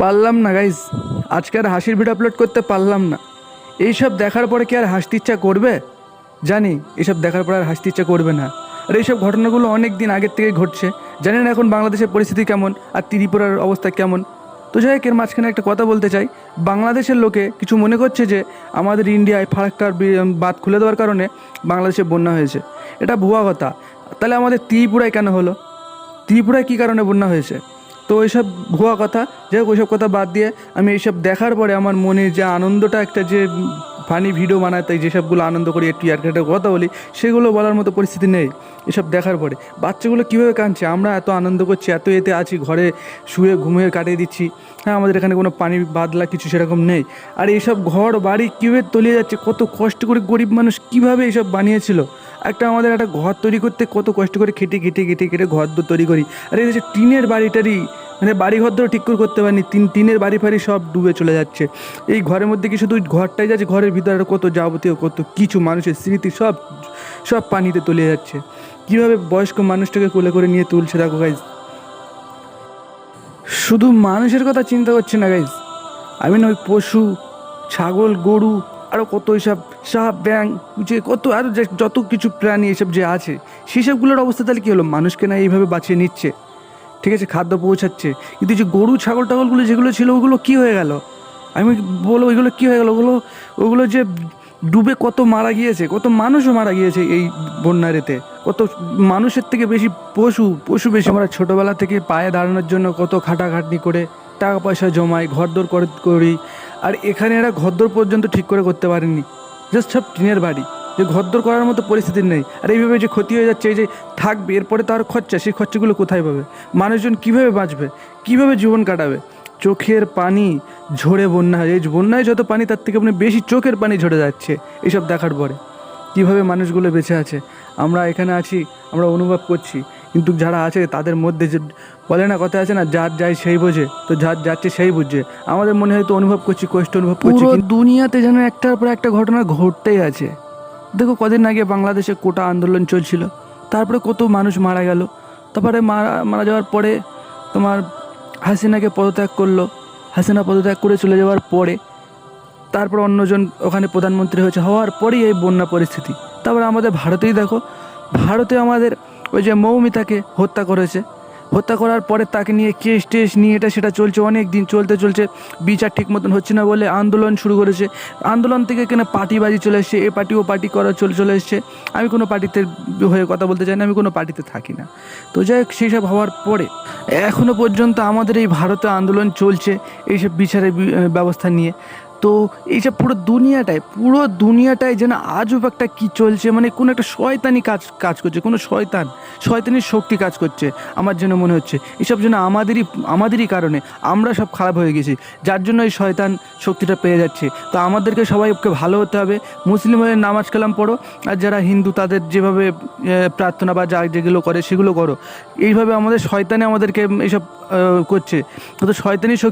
পারলাম না গাইজ আজকে আর হাসির ভিডিও আপলোড করতে পারলাম না। এইসব দেখার পরে কি আর হাসতে ইচ্ছা করবে? জানি এসব দেখার পরে আর হাসতে ইচ্ছা করবে না। আর এইসব ঘটনাগুলো অনেক দিন আগের থেকে ঘটছে। জানি না এখন বাংলাদেশের পরিস্থিতি কেমন আর ত্রিপুরার অবস্থা কেমন। তো যাই হোক, এর মাঝখানে একটা কথা বলতে চাই। বাংলাদেশের লোকে কিছু মনে করছে যে, আমাদের ইন্ডিয়ায় ফারাক্কার বাদ খুলে দেওয়ার কারণে বাংলাদেশে বন্যা হয়েছে। এটা ভুয়া কথা। তাহলে আমাদের ত্রিপুরায় কেন হলো? ত্রিপুরায় কী কারণে বন্যা হয়েছে? তো ওইসব ভুয়া কথা, যাই হোক, ওইসব কথা বাদ দিয়ে আমি এইসব দেখার পরে আমার মনে যে আনন্দটা, একটা যে ফানি ভিডিও বানায়, তাই যেসবগুলো আনন্দ করি, একটু ইয়ারকেটের কথা বলি, সেগুলো বলার মতো পরিস্থিতি নেই এসব দেখার পরে। বাচ্চাগুলো কীভাবে কাঁদছে? আমরা এত আনন্দ করছি, এত এতে আছি, ঘরে শুয়ে ঘুমিয়ে কাটিয়ে দিচ্ছি। হ্যাঁ আমাদের এখানে কোনো পানি বাদলা কিছু সেরকম নেই। আর এইসব ঘর বাড়ি কীভাবে তলিয়ে যাচ্ছে, কত কষ্ট করে গরিব মানুষ কীভাবে এইসব বানিয়েছিল? একটা আমাদের একটা ঘর তৈরি করতে কত কষ্ট করে খেটে খেটে খেটে খেটে ঘর তৈরি করি। আর এই টিনের বাড়িটারই মানে বাড়ি ঘর ধরে ঠিক করে করতে পারিনি। তিন, টিনের বাড়ি ফাড়ি সব ডুবে চলে যাচ্ছে। এই ঘরের মধ্যে কি শুধু ঘরটাই যাচ্ছে? ঘরের ভিতরে কত যাবতীয় কত কিছু, মানুষের স্মৃতি সব সব পানিতে তলিয়ে যাচ্ছে। কীভাবে বয়স্ক মানুষটাকে কোলে করে নিয়ে তুলছে দেখো গাইজ শুধু মানুষের কথা চিন্তা করছে না গাইজ আমি না ওই পশু, ছাগল, গরু আরও কত এইসব সাপ ব্যাং যে কত আরও যত কিছু প্রাণী এসব যে আছে সেই সবগুলোর অবস্থা তাহলে কী হলো? মানুষকে না এইভাবে বাঁচিয়ে নিচ্ছে? ঠিক আছে, খাদ্য পৌঁছাচ্ছে। কিন্তু যে গরু, ছাগল, টাগলগুলো যেগুলো ছিল, ওগুলো কী হয়ে গেল? আমি বলো ওইগুলো কী হয়ে গেল? ওগুলো ওগুলো যে ডুবে কত মারা গিয়েছে, কত মানুষও মারা গিয়েছে এই বন্যারেতে কত মানুষের থেকে বেশি পশু পশু বেশি। আমরা ছোটোবেলা থেকে পায়ে দাঁড়ানোর জন্য কত খাটাখাটনি করে টাকা পয়সা জমাই, ঘরদোর করে করি। আর এখানে এরা ঘরদোর পর্যন্ত ঠিক করে করতে পারেনি। জাস্ট সব টিনের বাড়ি। যে ঘরদোর করার মতো পরিস্থিতি নেই। আর এইভাবে যে ক্ষতি হয়ে যাচ্ছে এই যে থাকবে এরপরে তার খরচা সেই খরচাগুলো কোথায় পাবে? মানুষজন কীভাবে বাঁচবে? কীভাবে জীবন কাটাবে? চোখের পানি ঝরে বন্যা হয় এই বন্যায় যত পানি তার থেকে আপনি বেশি চোখের পানি ঝরে যাচ্ছে এইসব দেখার পরে। কীভাবে মানুষগুলো বেঁচে আছে? আমরা এখানে আছি আমরা অনুভব করছি। কিন্তু যারা আছে তাদের মধ্যে যে বলে না কথা আছে না যার যায় সেই বোঝে। তো যার যাচ্ছে সেই বুঝছে আমাদের মনে হয়তো অনুভব করছি কষ্ট অনুভব করছি কিন্তু দুনিয়াতে যেন একটার পর একটা ঘটনা ঘটতেই আছে। দেখো কদিন আগে বাংলাদেশে কোটা আন্দোলন চলছিল। তারপরে কত মানুষ মারা গেল। তারপরে মারা মারা যাওয়ার পরে তোমার হাসিনাকে পদত্যাগ করল। হাসিনা পদত্যাগ করে চলে যাওয়ার পরে তারপর অন্যজন ওখানে প্রধানমন্ত্রী হয়েছে। হওয়ার পরেই এই বন্যা পরিস্থিতি। তারপরে আমাদের ভারতেই দেখো। ভারতে আমাদের ওই যে মৌমিতাকে হত্যা করেছে। হত্যা করার পরে তাকে নিয়ে কেস টেস নিয়ে এটা সেটা চলছে, অনেক দিন চলতে চলছে, বিচার ঠিক মতন হচ্ছে না বলে আন্দোলন শুরু করেছে। আন্দোলন থেকে কেন পার্টিবাজি চলে এসছে? এ পার্টি, ও পার্টি করা চলে চলে এসছে। আমি কোনো পার্টিতে হয়ে কথা বলতে চাই না, আমি কোনো পার্টিতে থাকি না। তো যাই হোক সেই সব হওয়ার পরে এখনও পর্যন্ত আমাদের এই ভারতে আন্দোলন চলছে, এইসব বিচারের ব্যবস্থা নিয়ে। তো এইসব পুরো দুনিয়াটায় পুরো দুনিয়াটায় যেন আজও একটা কি চলছে মানে কোনো একটা শয়তানি কাজ কাজ করছে, কোনো শয়তান, শয়তানির শক্তি কাজ করছে, আমার যেন মনে হচ্ছে। এসব যেন আমাদেরই আমাদেরই কারণে আমরা সব খারাপ হয়ে গেছি, যার জন্য এই শয়তান শক্তিটা পেয়ে যাচ্ছে। তো আমাদেরকে সবাইকে ভালো হতে হবে। মুসলিম হয়ে নামাজ কালাম পড়ো, আর যারা হিন্দু তাদের যেভাবে প্রার্থনা বা যা যেগুলো করে সেগুলো করো। এইভাবে আমাদের শয়তানে আমাদেরকে এইসব করছে। তো শয়তানি